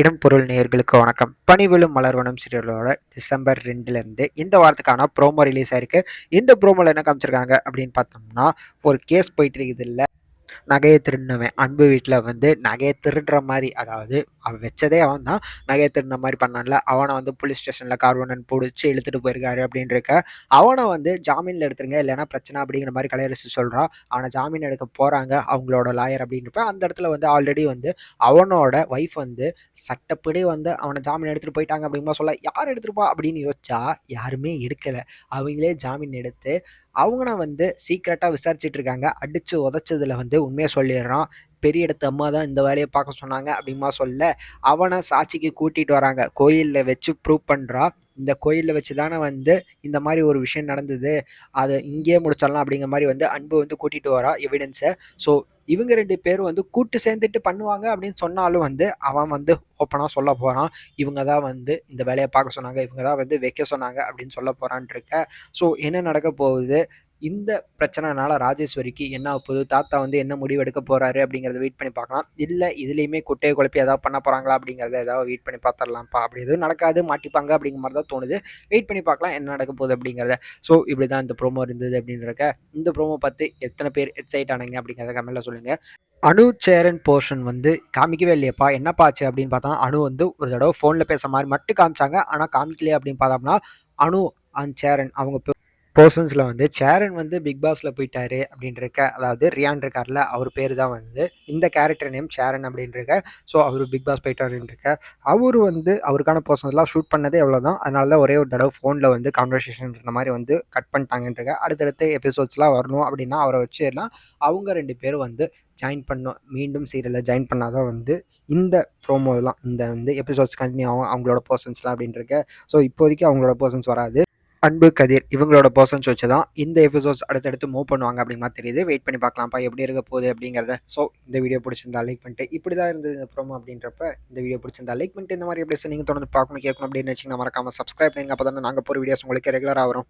இடம் பொருள் நேயர்களுக்கு வணக்கம். பனிவிழும் மலர்வனம் சீரியலோட டிசம்பர் ரெண்டுலேருந்து இந்த வாரத்துக்கான ப்ரோமோ ரிலீஸ் ஆயிருக்கு. இந்த ப்ரோமோவில் என்ன காமிச்சிருக்காங்க அப்படின்னு பார்த்தோம்னா ஒரு கேஸ் போயிட்டு இருக்குது இல்லை. நகையை திருடினவன். அன்பு வீட்டில் வந்து நகையை திருடுற மாதிரி அதாவது அவன் வச்சதே அவன் தான். நகையை திருடின மாதிரி பண்ணான்ல. அவனை வந்து போலீஸ் ஸ்டேஷனில் கார்வனன் பிடிச்சி இழுத்துட்டு போயிருக்காரு அப்படின்னு இருக்க அவனை வந்து ஜாமீனில் எடுத்துருங்க இல்லைன்னா பிரச்சனை அப்படிங்கிற மாதிரி கலையரசு சொல்கிறான் அவனை ஜாமீன் எடுக்க போகிறாங்க அவங்களோட லாயர் அப்படின்றப்ப அந்த இடத்துல வந்து ஆல்ரெடி வந்து அவனோட ஒய்ஃப் வந்து சட்டப்படி வந்து அவனை ஜாமீன் எடுத்துகிட்டு போயிட்டாங்க அப்படிங்கிற சொல்ல யார் எடுத்துருப்பா அப்படின்னு யோசிச்சா யாருமே எடுக்கலை. அவங்களே ஜாமீன் எடுத்து அவங்கள வந்து சீக்ரெட்டாக விசாரிச்சுட்டு இருக்காங்க அடித்து உதச்சதில் வந்து உண்மையை சொல்லிடுறான். பெரிய இடத்து அம்மா தான் இந்த வேலையை பார்க்க சொன்னாங்க அப்படிமா சொல்ல அவனை சாட்சிக்கு கூட்டிகிட்டு வராங்க. கோயிலில் வச்சு ப்ரூவ் பண்ணுறான் இந்த கோயிலில் வச்சு தானே வந்து இந்த மாதிரி ஒரு விஷயம் நடந்தது. அதை இங்கேயே முடிச்சிடலாம் அப்படிங்கிற மாதிரி வந்து அன்பு வந்து கூட்டிகிட்டு வரா எவிடன்ஸை ஸோ இவங்க ரெண்டு பேரும் வந்து கூட்டு சேர்ந்துட்டு பண்ணுவாங்க அப்படின்னு சொன்னாலும் வந்து அவன் வந்து ஓப்பனாக சொல்ல போகிறான் இவங்க தான் வந்து இந்த வேலையை பார்க்க சொன்னாங்க. இவங்க தான் வந்து வைக்க சொன்னாங்க அப்படின்னு சொல்ல போகிறான் இருக்க. ஸோ என்ன நடக்க போகுது? இந்த பிரச்சனைனால ராஜேஸ்வரிக்கு என்ன போகுது தாத்தா வந்து என்ன முடிவு எடுக்க போறாரு அப்படிங்கிறத வெயிட் பண்ணி பார்க்கலாம். இல்லை இதுலேயுமே குட்டையை குழப்பி ஏதாவது பண்ண போகிறாங்களா அப்படிங்கிறத ஏதாவது வெயிட் பண்ணி பார்த்துடலாம்ப்பா. அப்படி எதுவும் நடக்காது மாட்டிப்பாங்க அப்படிங்கிற மாதிரி தான் தோணுது. வெயிட் பண்ணி பார்க்கலாம் என்ன நடக்க போகுது அப்படிங்கிறத. ஸோ இப்படி தான் இந்த ப்ரோமோ இருந்தது அப்படின்றக்க இந்த ப்ரோமோ பார்த்து எத்தனை பேர் எக்ஸைட் ஆனாங்க அப்படிங்கிறத கமெண்ட்டில் சொல்லுங்கள் அணு சேரன் போர்ஷன் வந்து காமிக்கவே இல்லையப்பா என்னப்பா ஆச்சு அப்படின்னு பார்த்தா அணு வந்து ஒரு தடவை ஃபோனில் பேசுகிற மாதிரி மட்டும் காமிச்சாங்க. ஆனால் காமிக்கலையே அப்படின்னு பார்த்தோம்னா அணு அண்ட் சேரன் அவங்க போர்ஷன்ஸில் வந்து சேரன் வந்து பிக் பாஸில் போயிட்டாரு அப்படின்றக்க அதாவது ரியான் இருக்கார்ல அவர் பேர் தான் வந்து. இந்த கேரக்டர் நேம் சேரன் அப்படின்றக்க ஸோ அவர் பிக் பாஸ் போயிட்டாருன்றக்க அவர் வந்து அவருக்கான போர்ஷன்ஸ்லாம் ஷூட் பண்ணதே எவ்வளோ தான் அதனால தான் ஒரே ஒரு தடவை ஃபோனில் வந்து கான்வர்சேஷன் இந்த மாதிரி வந்து கட் பண்ணிட்டாங்கன்றக்க அடுத்தடுத்த எபிசோட்ஸ்லாம் வரணும் அப்படின்னா அவரை வச்சுலாம் அவங்க ரெண்டு பேரும் வந்து ஜாயின் பண்ணோம் மீண்டும் சீரியலில் ஜாயின் பண்ணால் தான் வந்து இந்த ப்ரோமோலாம் இந்த வந்து எபிசோட்ஸ் கண்டினியூ ஆகும். அவங்களோட பர்சன்ஸ்லாம் அப்படின்றக்க ஸோ இப்போதைக்கு அவங்களோட பர்சன்ஸ் வராது. அன்பு கதிர் இவங்களோட பர்சன்ஸ் வச்சு தான் இந்த எபிசோட்ஸ் அடுத்தடுத்து மூவ் பண்ணுவாங்க அப்படிங்கிற மாதிரி தெரியுது. வெயிட் பண்ணி பார்க்கலாம்ப்பா எப்படி இருக்க போகுது அப்படிங்கிறத. ஸோ இந்த வீடியோ பிடிச்சிருந்தா லைக் பண்ணிட்டு இப்படி தான் இருந்தது இந்த ப்ரோமோ அப்படின்றப்ப இந்த வீடியோ பிடிச்சிருந்தா லைக் பண்ணிட்டு இந்த மாதிரி எப்படி நீங்கள் தொடர்ந்து பார்க்கணும் கேட்கணும் அப்படின்னு வச்சிங்கன்னா மறக்காம சப்ஸ்கிரைப் பண்ணுங்க. அப்போ தானே நாங்கள் போகிற வீடியோஸ் உங்களுக்கு ரெகுலராக வரும்.